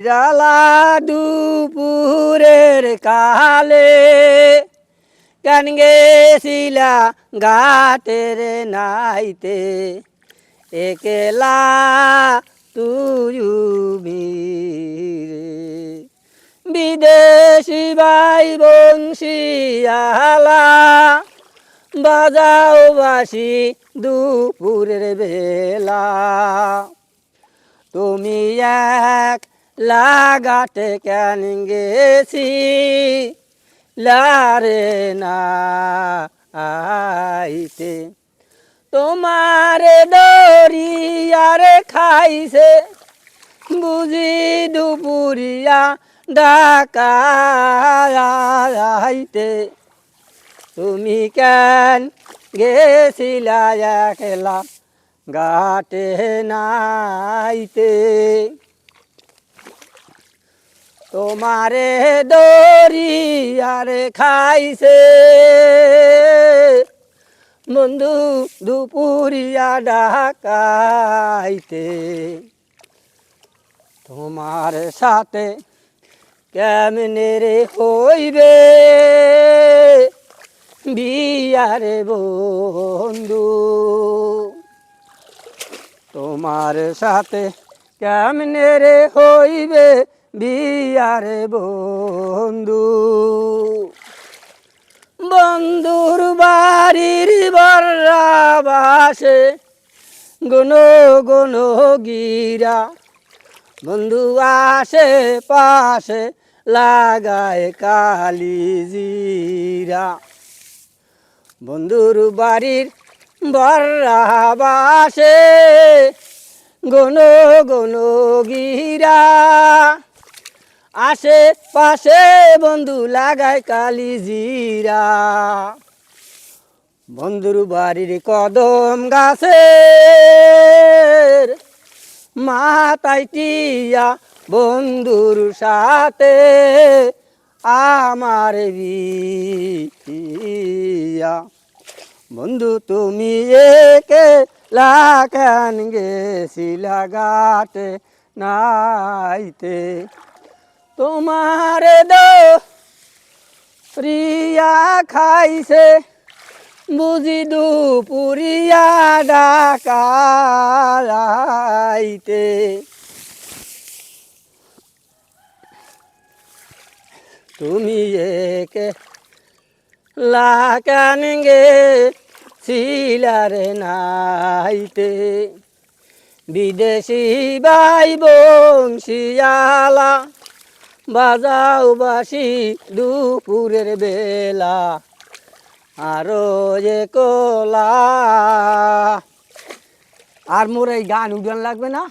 জালা দুপুরের কালে কেন গেছিলা ঘাটের নাইতে। একেলা তুই বিদেশি বাই বংশিয়ালা বাজাও বাসি দুপুরের বেলা। তুমি এক লাগাতে কেন গেছি? লারে না আইতে। তোমার দরিয়ারে খাইছে, বুঝি দুপুরিয়া ডাকাইতে তুমি কেন গেছিলা একলা গাটে নাইতে? তোমারে দরিয়ারে খাইছে। বন্ধু দুপুরিয়া ডাকাইতে। তোমার সাথে কেমনে রে হইবে? বিয়ারে বন্ধু, তোমার সাথে কেমনে রে হইবে? বিয়ারে বন্ধু। বন্ধুর বাড়ির বর্রা বাসে গুন গুন গিরা। বন্ধু আসে পাশে লাগায় কালি জিরা। বন্ধুর বাড়ির বর্রা বাসে গন গন গিরা। আসে পাশে বন্ধু লাগায় কালি জিরা। বন্ধুর বাড়ির কদম গাছের মাথায় টিয়া বন্ধুর সাথে আমার বিয়া। বন্ধু, তুমি একে লাখান গেছিলা গাটে নাইতে? তোমার দো প্রিয়া খাইছে, বুঝি দুপুরিয়া ডাকাইতে তুমি একে লাকান গে নাইতে। বিদেশি বাই বংশিয়ালা বাজাও বাসি দুপুরের বেলা আরও যে কলা। আর মোর এই গান উডান লাগবে না?